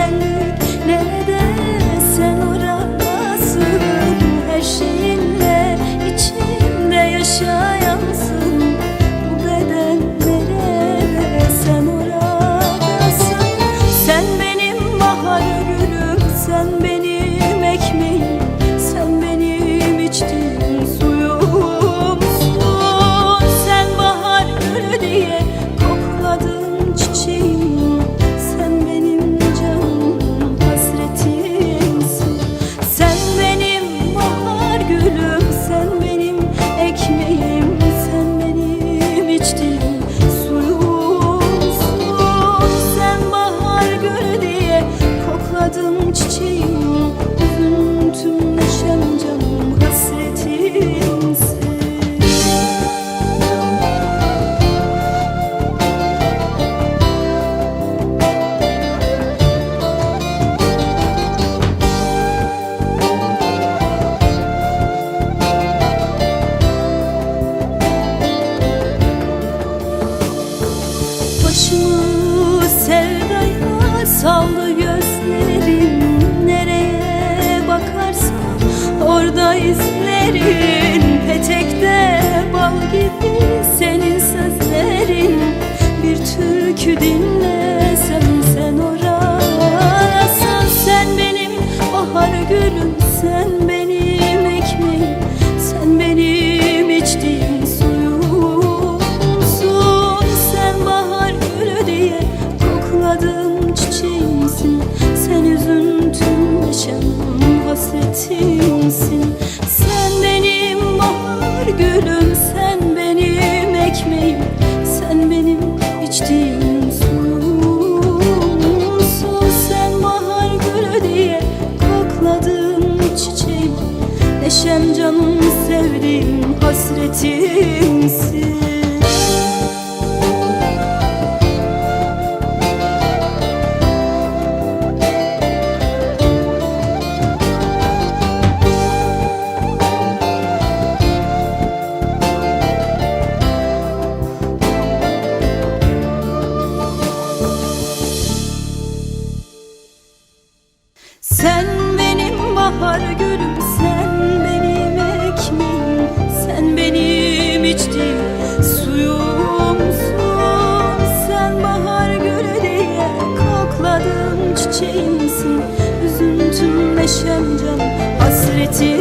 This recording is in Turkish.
oradasın saldı gözlerin Nereye bakarsam orada izlerin Petekte bal gibi senin sözlerin. Bir türkü dinlesem sen orasın Sen benim bahar gülüm sen hasretimsin. Sen benim bahar gülüm sen benim ekmeğim Sen benim içtiğim suyumsun. Sen bahar gülü diye kokladım çiçeğim Neşem canım sevdiğim hasretimsin Sen benim bahar gülüm, sen benim ekmeğim, sen benim içtiğim suyumsun. Sen bahar gülü diye kokladım çiçeğimsin, üzüntüm neşem can hasretim